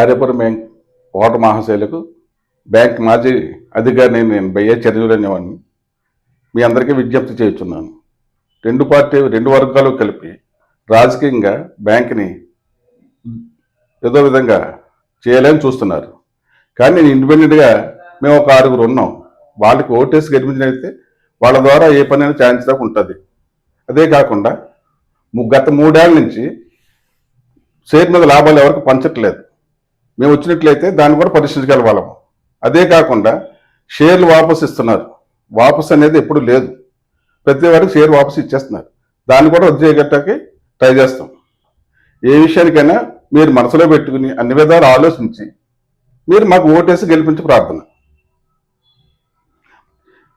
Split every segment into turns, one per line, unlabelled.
Aryapuram bank ఓట మహాశైలకు bank మాజీ అధికారిని నేను బయ్యే చర్యలు అనేవాడిని మీ అందరికీ విజ్ఞప్తి చేస్తున్నాను. రెండు పార్టీ రెండు వర్గాలు కలిపి రాజకీయంగా బ్యాంక్ని ఏదో విధంగా చేయాలని చూస్తున్నారు. కానీ నేను ఇండిపెండెంట్గా మేము ఒక ఆరుగురు ఉన్నాం. వాళ్ళకి ఓటేసి గెలిపించినైతే వాళ్ళ ద్వారా ఏ పని అయినా దాకా ఉంటుంది. అదే కాకుండా గత మూడేళ్ళ నుంచి షేర్ మీద లాభాలు ఎవరికి పంచట్లేదు. మేము వచ్చినట్లయితే దాన్ని కూడా పరిశీలించగల వాళ్ళము అదే కాకుండా షేర్లు వాపసు ఇస్తున్నారు. వాపసు అనేది ఎప్పుడు లేదు. ప్రతి వారికి షేర్ వాపసు ఇచ్చేస్తున్నారు. దాన్ని కూడా రద్దు చేయగట్టకి ట్రై చేస్తాం. ఏ విషయానికైనా మీరు మనసులో పెట్టుకుని అన్ని విధాలు ఆలోచించి మీరు మాకు ఓటేసి గెలిపించి ప్రార్థన.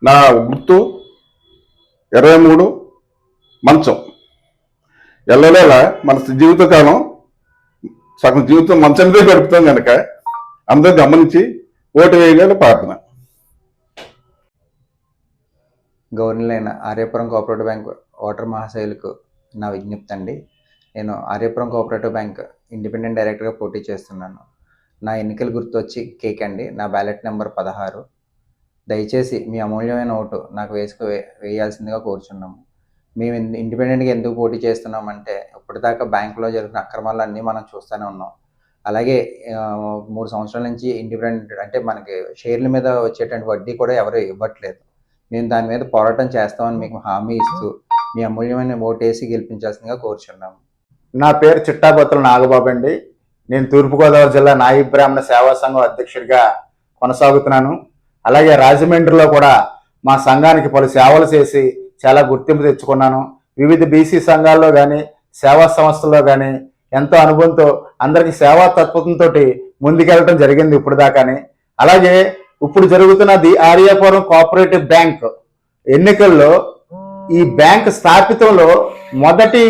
నా గుర్తు ఇరవై మూడు మంచం. ఎల్లలేలా మన జీవితకాలం సగం జీవితం మంచం మీద గడుపుతాం కనుక అందరూ గమనించి ఓటు వేయగల ప్రార్థన.
గవర్నర్లైన ఆర్యపురం కోఆపరేటివ్ బ్యాంక్ ఓటర్ మహాశైలకు నా విజ్ఞప్తి అండి. నేను ఆర్యపురం కోఆపరేటివ్ బ్యాంక్ ఇండిపెండెంట్ డైరెక్టర్గా పోటీ చేస్తున్నాను. నా ఎన్నికల గుర్తు వచ్చి కేక్ అండి. నా బ్యాలెట్ నెంబర్ పదహారు. దయచేసి మీ అమూల్యమైన ఓటు నాకు వేసుకు వే- వేయాల్సిందిగా కోరుచున్నాము. మేము ఇండిపెండెంట్గా ఎందుకు పోటీ చేస్తున్నామంటే ఇప్పటిదాకా బ్యాంకులో జరిగిన అక్రమాలన్నీ మనం చూస్తూనే ఉన్నాం. అలాగే మూడు సంవత్సరాల నుంచి ఇండిపెండెంట్ అంటే మనకి షేర్ల మీద వచ్చేటువంటి వడ్డీ కూడా ఎవరు ఇవ్వట్లేదు. మేము దాని మీద పోరాటం చేస్తామని మీకు హామీ ఇస్తూ మీ అమూల్యమైన ఓటేసి గెలిపించాల్సిందిగా కోరుచున్నాము
నా పేరు చిట్టాబత్తుల నాగబాబు అండి. నేను తూర్పుగోదావరి జిల్లా నాయి బ్రాహ్మణ సేవా సంఘం అధ్యక్షుడిగా కొనసాగుతున్నాను. అలాగే రాజమండ్రిలో కూడా మా సంఘానికి పలు సేవలు చేసి చాలా గుర్తింపు తెచ్చుకున్నాను. వివిధ బీసీ సంఘాల్లో కానీ సేవా సంస్థల్లో కానీ ఎంతో అనుభవంతో అందరికీ సేవా తత్వంతో ముందుకెళ్ళటం జరిగింది ఇప్పుడు దాకాని అలాగే ఇప్పుడు జరుగుతున్న ది ఆర్యాపురం కోఆపరేటివ్ బ్యాంక్ ఎన్నికల్లో ఈ బ్యాంక్ స్థాపితంలో మొదటి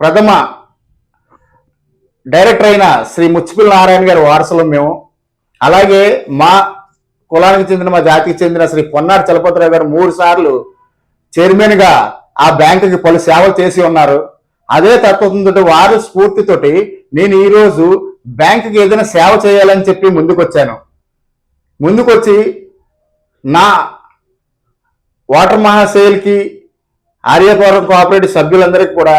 ప్రథమ డైరెక్టర్ అయిన శ్రీ ముచ్చిపిల్ నారాయణ గారి వారసులు మేము. అలాగే మా కులానికి చెందిన మా జాతికి చెందిన శ్రీ పొన్నాడు చలపతిరావు గారు మూడు సార్లు చైర్మన్గా ఆ బ్యాంకుకి పలు సేవలు చేసి ఉన్నారు. అదే తత్వంతో వారి స్ఫూర్తితోటి నేను ఈరోజు బ్యాంకుకి ఏదైనా సేవ చేయాలని చెప్పి ముందుకొచ్చాను. ముందుకొచ్చి నా వాటర్ మహాశైల్కి ఆర్యపురం కోఆపరేటివ్ సభ్యులందరికీ కూడా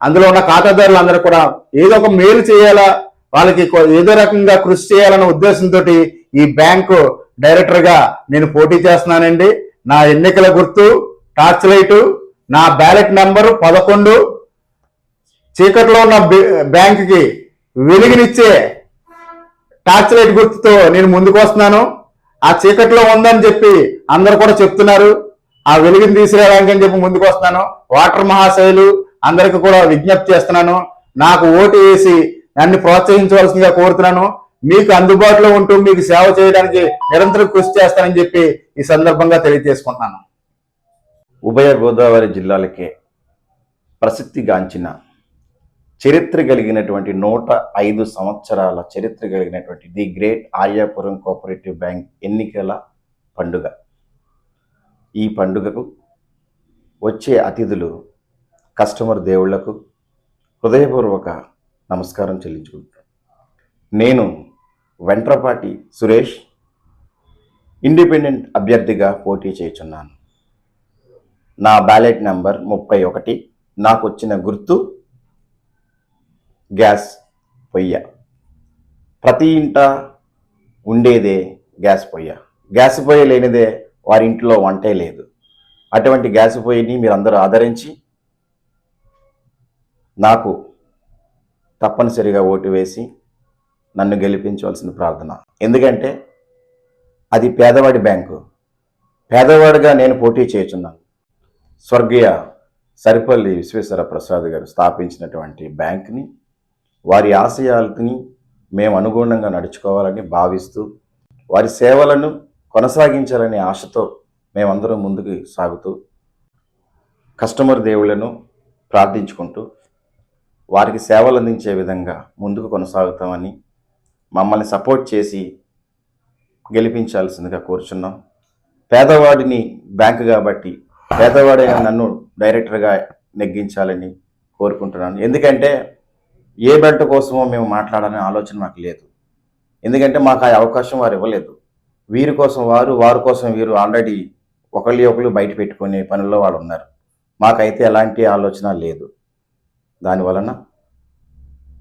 అందులో ఉన్న ఖాతాదారులందరూ కూడా ఏదో ఒక మేలు చేయాలా వాళ్ళకి ఏదో రకంగా కృషి చేయాలన్న ఉద్దేశంతో ఈ బ్యాంకు డైరెక్టర్గా నేను పోటీ చేస్తున్నానండి. నా ఎన్నికల గుర్తు టార్చ్ లైటు నా బ్యాలెట్ నెంబరు పదకొండు. చీకట్లో ఉన్న బ్యాంకుకి వెలుగునిచ్చే టార్చ్ లైట్ గుర్తుతో నేను ముందుకు వస్తున్నాను. ఆ చీకట్లో ఉందని చెప్పి అందరు కూడా చెప్తున్నారు. ఆ వెలుగుని తీసుకురావడానికి అని చెప్పి ముందుకు వస్తున్నాను. వాటర్ మహాశైలు అందరికి కూడా విజ్ఞప్తి చేస్తున్నాను. నాకు ఓటు వేసి నన్ను ప్రోత్సహించవలసిందిగా కోరుతున్నాను. మీకు అందుబాటులో ఉంటూ మీకు సేవ చేయడానికి నిరంతరం కృషి చేస్తానని చెప్పి ఈ సందర్భంగా తెలియజేసుకుంటున్నాను.
ఉభయ గోదావరి జిల్లాలకే ప్రసిద్ధిగాంచిన చరిత్ర కలిగినటువంటి నూట ఐదు సంవత్సరాల చరిత్ర కలిగినటువంటి the great Aryapuram cooperative bank ఎన్నికల పండుగ. ఈ పండుగకు వచ్చే అతిథులు కస్టమర్ దేవుళ్ళకు హృదయపూర్వక నమస్కారం చెల్లించుకుంటున్నాను నేను వెంట్రపాటి సురేష్ ఇండిపెండెంట్ అభ్యర్థిగా పోటీ చేయుచున్నాను. నా బ్యాలెట్ నెంబర్ ముప్పై ఒకటి. నాకు వచ్చిన గుర్తు గ్యాస్ పొయ్య. ప్రతి ఇంట ఉండేదే గ్యాస్ పొయ్య. గ్యాస్ పొయ్య లేనిదే వారి ఇంట్లో వంటే లేదు. అటువంటి గ్యాస్ పొయ్యిని మీరందరూ ఆదరించి నాకు తప్పనిసరిగా ఓటు వేసి నన్ను గెలిపించవలసిన ప్రార్థన. ఎందుకంటే అది పేదవాడి బ్యాంకు. పేదవాడిగా నేను పోటీ చేయుచున్నాను. స్వర్గీయ సరిపల్లి విశ్వేశ్వర ప్రసాద్ గారు స్థాపించినటువంటి బ్యాంక్ని వారి ఆశయాలని మేము అనుగుణంగా నడుచుకోవాలని భావిస్తూ వారి సేవలను కొనసాగించాలనే ఆశతో మేమందరం ముందుకు సాగుతూ కస్టమర్ దేవుళ్ళను ప్రార్థించుకుంటూ వారికి సేవలు అందించే విధంగా ముందుకు కొనసాగుతామని మమ్మల్ని సపోర్ట్ చేసి గెలిపించాల్సిందిగా కోరుచున్నాం. పేదవాడిని బ్యాంకు కాబట్టి పేదవాడైన నన్ను డైరెక్టర్గా నెగ్గించాలని కోరుకుంటున్నాను. ఎందుకంటే ఏ బెల్ట్ కోసమో మేము మాట్లాడాలనే ఆలోచన మాకు లేదు. ఎందుకంటే మాకు ఆ అవకాశం వారు ఇవ్వలేదు. వీరి కోసం వారు వారి కోసం వీరు ఆల్రెడీ ఒకళ్ళు ఒకళ్ళు బయట పెట్టుకునే పనుల్లో వాళ్ళు ఉన్నారు. మాకైతే ఎలాంటి ఆలోచన లేదు. దానివలన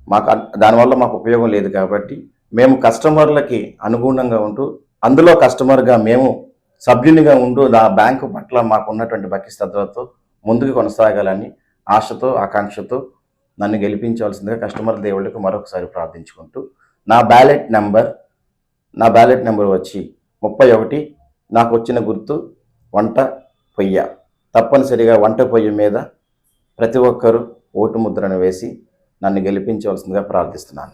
మాకు దానివల్ల మాకు ఉపయోగం లేదు కాబట్టి మేము కస్టమర్లకి అనుగుణంగా ఉంటూ అందులో కస్టమర్గా మేము సభ్యునిగా ఉంటూ ఆ బ్యాంకు పట్ల మాకు ఉన్నటువంటి ముందుకు కొనసాగాలని ఆశతో ఆకాంక్షతో నన్ను గెలిపించవలసిందిగా కస్టమర్ దేవుళ్ళకి మరొకసారి ప్రార్థించుకుంటూ నా బ్యాలెట్ నెంబర్ నా బ్యాలెట్ నెంబర్ వచ్చి ముప్పై ఒకటి నాకు వచ్చిన గుర్తు వంట పొయ్య. తప్పనిసరిగా వంట పొయ్యి మీద ప్రతి ఒక్కరూ ఓటు ముద్రను వేసి నన్ను గెలిపించవలసిందిగా ప్రార్థిస్తున్నాను.